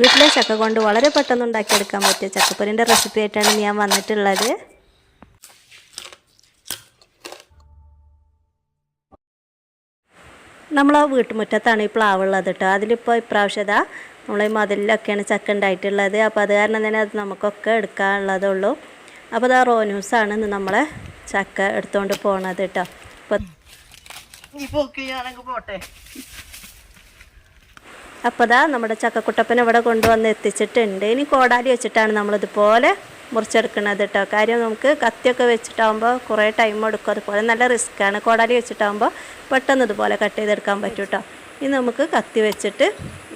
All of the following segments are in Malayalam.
വീട്ടിലെ ചക്ക കൊണ്ട് വളരെ പെട്ടെന്ന് ഉണ്ടാക്കിയെടുക്കാൻ പറ്റിയ ചക്കപ്പൊരിന്റെ റെസിപ്പി ആയിട്ടാണ് ഞാൻ വന്നിട്ടുള്ളത്. ആ വീട്ടുമുറ്റത്താണ് ഈ പ്ലാവ് ഉള്ളത് കേട്ടോ അതിലിപ്പോൾ ഇപ്രാവശ്യത നമ്മൾ ഈ മതിലൊക്കെയാണ് ചക്ക ഉണ്ടായിട്ടുള്ളത്. അപ്പോൾ അത് കാരണം തന്നെ അത് നമുക്കൊക്കെ എടുക്കാനുള്ളതുള്ളൂ. അപ്പോൾ ഇതാ റോന്യൂസാണ് ഇന്ന് നമ്മളെ ചക്ക എടുത്തുകൊണ്ട് പോണത് കേട്ടോ അപ്പോൾ പോട്ടെ. അപ്പോൾ ദാ നമ്മുടെ ചക്കക്കുട്ടപ്പൻ ഇവിടെ കൊണ്ടുവന്ന് എത്തിച്ചിട്ടുണ്ട്. ഇനി കോടാലി വെച്ചിട്ടാണ് നമ്മളിതുപോലെ മുറിച്ചെടുക്കുന്നത് കേട്ടോ. കാര്യം നമുക്ക് കത്തിയൊക്കെ വെച്ചിട്ടാകുമ്പോൾ കുറേ ടൈം എടുക്കും. അതുപോലെ നല്ല റിസ്ക്കാണ് കോടാലി വെച്ചിട്ടാകുമ്പോൾ പെട്ടെന്ന് ഇതുപോലെ കട്ട് ചെയ്തെടുക്കാൻ പറ്റും കേട്ടോ ഇനി നമുക്ക് കത്തി വെച്ചിട്ട്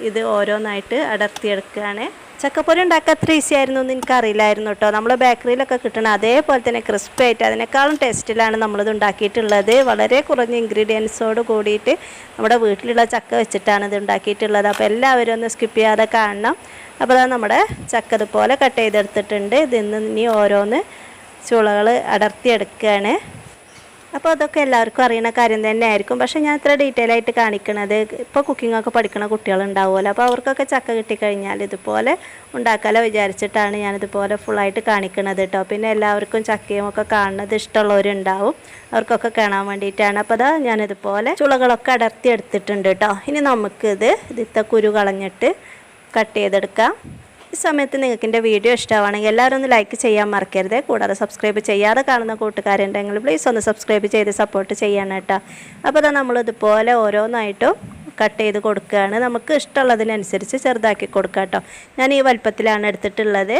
ഇത് ഓരോന്നായിട്ട് അടർത്തിയെടുക്കുകയാണ്. ചക്കപ്പൊരി ഉണ്ടാക്കാൻ അത്ര ഈസി ആയിരുന്നു എന്ന് എനിക്കറിയില്ലായിരുന്നു കേട്ടോ നമ്മൾ ബേക്കറിയിലൊക്കെ കിട്ടണം അതേപോലെ തന്നെ ക്രിസ്പി ആയിട്ട് അതിനേക്കാളും ടേസ്റ്റിലാണ് നമ്മളിത് ഉണ്ടാക്കിയിട്ടുള്ളത്. വളരെ കുറഞ്ഞ ഇൻഗ്രീഡിയൻസോട് കൂടിയിട്ട് നമ്മുടെ വീട്ടിലുള്ള ചക്ക വെച്ചിട്ടാണ് ഇത് ഉണ്ടാക്കിയിട്ടുള്ളത്. അപ്പോൾ എല്ലാവരും ഒന്ന് സ്കിപ്പ് ചെയ്യാതെ കാണണം. അപ്പോൾ അതാ നമ്മുടെ ചക്ക ഇതുപോലെ കട്ട് ചെയ്തെടുത്തിട്ടുണ്ട്. ഇതിന്ന് ഇനി ഓരോന്ന് ചുളകൾ അടർത്തിയെടുക്കുകയാണ് അപ്പോൾ അതൊക്കെ എല്ലാവർക്കും അറിയുന്ന കാര്യം തന്നെ ആയിരിക്കും പക്ഷേ ഞാൻ ഇത്ര ഡീറ്റെയിൽ ആയിട്ട് കാണിക്കണത് ഇപ്പോൾ കുക്കിംഗ് ഒക്കെ പഠിക്കുന്ന കുട്ടികളുണ്ടാവുമല്ലോ. അപ്പോൾ അവർക്കൊക്കെ ചക്ക കിട്ടിക്കഴിഞ്ഞാൽ ഇതുപോലെ ഉണ്ടാക്കാലോ വിചാരിച്ചിട്ടാണ് ഞാനിതുപോലെ ഫുള്ളായിട്ട് കാണിക്കണത് കേട്ടോ പിന്നെ എല്ലാവർക്കും ചക്കയും ഒക്കെ കാണുന്നത് ഇഷ്ടമുള്ളവരുണ്ടാവും. അവർക്കൊക്കെ കാണാൻ വേണ്ടിയിട്ടാണ്. അപ്പോൾ അതാ ഞാനിതുപോലെ ചുളകളൊക്കെ അടർത്തി എടുത്തിട്ടുണ്ട് കേട്ടോ ഇനി നമുക്കിത് ഇതിത്തെ കുരു കളഞ്ഞിട്ട് കട്ട് ചെയ്തെടുക്കാം. ഈ സമയത്ത് നിങ്ങൾക്ക് എന്റെ വീഡിയോ ഇഷ്ടമാണെങ്കിൽ എല്ലാവരും ഒന്ന് ലൈക്ക് ചെയ്യാൻ മറക്കരുത്. കൂടാതെ സബ്സ്ക്രൈബ് ചെയ്യാതെ കാണുന്ന കൂട്ടുകാരുണ്ടെങ്കിൽ പ്ലീസ് ഒന്ന് സബ്സ്ക്രൈബ് ചെയ്ത് സപ്പോർട്ട് ചെയ്യണം കേട്ടോ. അപ്പോൾ അതാ നമ്മളിതുപോലെ ഓരോന്നായിട്ടും കട്ട് ചെയ്ത് കൊടുക്കുകയാണ്. നമുക്ക് ഇഷ്ടമുള്ളതിനനുസരിച്ച് ചെറുതാക്കി കൊടുക്കുക കേട്ടോ. ഞാൻ ഈ വലുപ്പത്തിലാണ് എടുത്തിട്ടുള്ളത്.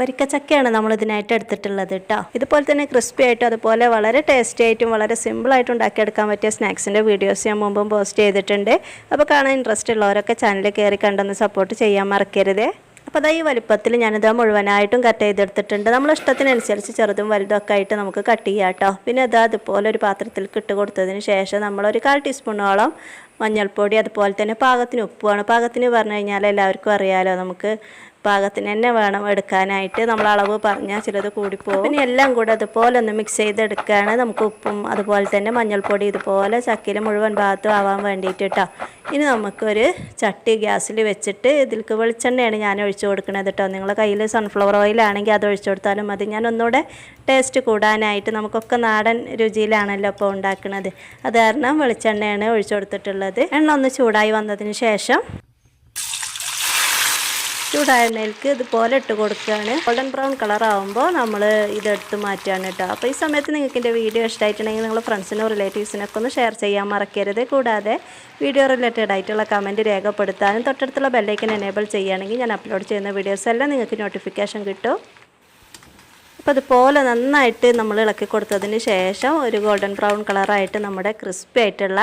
വരിക്കച്ചക്കയാണ് നമ്മൾ ഇതിനായിട്ട് എടുത്തിട്ടുള്ളത് കേട്ടോ. ഇതുപോലെ തന്നെ ക്രിസ്പി ആയിട്ടും അതുപോലെ വളരെ ടേസ്റ്റി ആയിട്ടും വളരെ സിമ്പിളായിട്ട് ഉണ്ടാക്കിയെടുക്കാൻ പറ്റിയ സ്നാക്സിന്റെ വീഡിയോസ് ഞാൻ മുമ്പും പോസ്റ്റ് ചെയ്തിട്ടുണ്ട്. അപ്പോൾ കാണാൻ ഇൻട്രസ്റ്റ് ഉള്ളവരൊക്കെ ചാനൽ കയറി കണ്ടൊന്ന് സപ്പോർട്ട് ചെയ്യാൻ മറക്കരുത്. അപ്പോൾ അതാ ഈ വലുപ്പത്തിൽ ഞാനിത് മുഴുവനായിട്ടും കട്ട് ചെയ്തെടുത്തിട്ടുണ്ട്. നമ്മൾ ഇഷ്ടത്തിനനുസരിച്ച് ചെറുതും വലുതൊക്കെ ആയിട്ട് നമുക്ക് കട്ട് ചെയ്യാം കേട്ടോ പിന്നെ അത് അതുപോലെ ഒരു പാത്രത്തിൽ ഇട്ട് കൊടുത്തതിന് ശേഷം നമ്മളൊരു കാൽ ടീസ്പൂണോളം മഞ്ഞൾപ്പൊടി അതുപോലെ തന്നെ പാകത്തിന് ഉപ്പുമാണ് പാകത്തിന് പറഞ്ഞു കഴിഞ്ഞാൽ എല്ലാവർക്കും അറിയാലോ നമുക്ക് പാകത്തിന് തന്നെ വേണം എടുക്കാനായിട്ട്. നമ്മൾ അളവ് പറഞ്ഞാൽ ചിലത് കൂടിപ്പോകും പിന്നെ എല്ലാം കൂടെ അതുപോലെ ഒന്ന് മിക്സ് ചെയ്തെടുക്കുകയാണ് നമുക്ക് ഉപ്പും അതുപോലെ തന്നെ മഞ്ഞൾപ്പൊടി ഇതുപോലെ ചക്കയിൽ മുഴുവൻ ഭാഗത്തും ആവാൻ വേണ്ടിയിട്ട് കേട്ടോ ഇനി നമുക്കൊരു ചട്ടി ഗ്യാസിൽ വെച്ചിട്ട് ഇതിൽക്ക് വെളിച്ചെണ്ണയാണ് ഞാൻ ഒഴിച്ചു കൊടുക്കുന്നത് കേട്ടോ നിങ്ങളുടെ കയ്യിൽ സൺഫ്ലവർ ഓയിലാണെങ്കിൽ അത് ഒഴിച്ചു കൊടുത്താലും മതി. ഞാൻ ഒന്നുകൂടെ ടേസ്റ്റ് കൂടാനായിട്ട് നമുക്കൊക്കെ നാടൻ രുചിയിലാണല്ലോ ഇപ്പോൾ ഉണ്ടാക്കുന്നത് അത് കാരണം വെളിച്ചെണ്ണയാണ് ഒഴിച്ചു കൊടുത്തിട്ടുള്ളത്. എണ്ണ ഒന്ന് ചൂടായി വന്നതിന് ശേഷം ചൂടായ എണ്ണയിലേക്ക് ഇതുപോലെ ഇട്ട് കൊടുക്കുകയാണ്. ഗോൾഡൻ ബ്രൗൺ കളർ ആകുമ്പോൾ നമ്മൾ ഇതെടുത്ത് മാറ്റുകയാണ് കേട്ടോ. അപ്പോൾ ഈ സമയത്ത് നിങ്ങൾക്ക് എന്റെ വീഡിയോ ഇഷ്ടമായിട്ടുണ്ടെങ്കിൽ നിങ്ങൾ ഫ്രണ്ട്സിനും റിലേറ്റീവ്സിനൊക്കെ ഒന്ന് ഷെയർ ചെയ്യാൻ മറക്കരുത്. കൂടാതെ വീഡിയോ റിലേറ്റഡ് ആയിട്ടുള്ള കമന്റ് രേഖപ്പെടുത്താനും തൊട്ടടുത്തുള്ള ബെല്ലൈക്കൻ എനേബിൾ ചെയ്യുകയാണെങ്കിൽ ഞാൻ അപ്ലോഡ് ചെയ്യുന്ന വീഡിയോസ് എല്ലാം നിങ്ങൾക്ക് നോട്ടിഫിക്കേഷൻ കിട്ടും. അപ്പോൾ അതുപോലെ നന്നായിട്ട് നമ്മൾ ഇളക്കി കൊടുത്തതിന് ശേഷം ഒരു ഗോൾഡൻ ബ്രൗൺ കളറായിട്ട് നമ്മുടെ ക്രിസ്പി ആയിട്ടുള്ള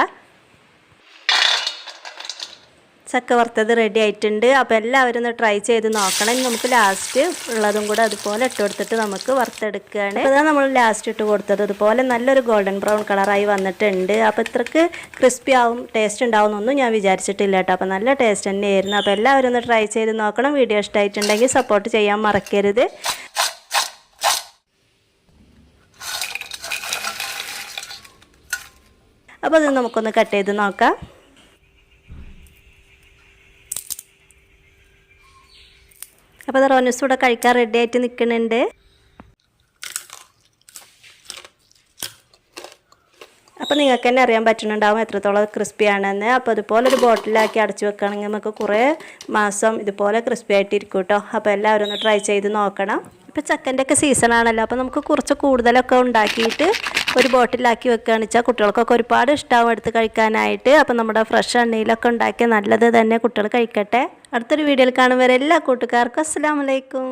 ചക്ക വറുത്തത് റെഡി ആയിട്ടുണ്ട്. അപ്പോൾ എല്ലാവരും ഒന്ന് ട്രൈ ചെയ്ത് നോക്കണം. നമുക്ക് ലാസ്റ്റ് ഉള്ളതും കൂടെ അതുപോലെ ഇട്ട് കൊടുത്തിട്ട് നമുക്ക് വറുത്തെടുക്കുകയാണ്. അതാണ് നമ്മൾ ലാസ്റ്റ് ഇട്ട് കൊടുത്തത്. അതുപോലെ നല്ലൊരു ഗോൾഡൻ ബ്രൗൺ കളറായി വന്നിട്ടുണ്ട്. അപ്പോൾ ഇത്രക്ക് ക്രിസ്പി ആവും ടേസ്റ്റ് ഉണ്ടാവുമെന്നൊന്നും ഞാൻ വിചാരിച്ചിട്ടില്ല കേട്ടോ. അപ്പോൾ നല്ല ടേസ്റ്റ് തന്നെയായിരുന്നു. അപ്പോൾ എല്ലാവരും ഒന്ന് ട്രൈ ചെയ്ത് നോക്കണം. വീഡിയോ ഇഷ്ടമായിട്ടുണ്ടെങ്കിൽ സപ്പോർട്ട് ചെയ്യാൻ മറക്കരുത്. അപ്പോൾ അത് നമുക്കൊന്ന് കട്ട് ചെയ്ത് നോക്കാം. അപ്പോൾ അത് റോനസ് കൂടെ കഴിക്കാൻ റെഡി ആയിട്ട് നിൽക്കുന്നുണ്ട് അപ്പോൾ നിങ്ങൾക്ക് തന്നെ അറിയാൻ പറ്റുന്നുണ്ടാവും എത്രത്തോളം ക്രിസ്പി ആണെന്ന്. അപ്പോൾ അതുപോലെ ഒരു ബോട്ടിലാക്കി അടച്ചു വെക്കുകയാണെങ്കിൽ നമുക്ക് കുറേ മാസം ഇതുപോലെ ക്രിസ്പി ആയിട്ടിരിക്കും കേട്ടോ അപ്പോൾ എല്ലാവരും ഒന്ന് ട്രൈ ചെയ്ത് നോക്കണം. ഇപ്പോൾ ചക്കന്റെ ഒക്കെ സീസണാണല്ലോ അപ്പോൾ നമുക്ക് കുറച്ച് കൂടുതലൊക്കെ ഉണ്ടാക്കിയിട്ട് ഒരു ബോട്ടിലാക്കി വെക്കുകയാണെന്ന് വെച്ചാൽ കുട്ടികൾക്കൊക്കെ ഒരുപാട് ഇഷ്ടമാവും എടുത്ത് കഴിക്കാനായിട്ട്. അപ്പോൾ നമ്മുടെ ഫ്രഷ് എണ്ണയിലൊക്കെ ഉണ്ടാക്കിയ നല്ലത് തന്നെ കുട്ടികൾ കഴിക്കട്ടെ. അടുത്തൊരു വീഡിയോയിൽ കാണും വരെ എല്ലാ കൂട്ടുകാർക്കും അസ്സാം വലൈക്കും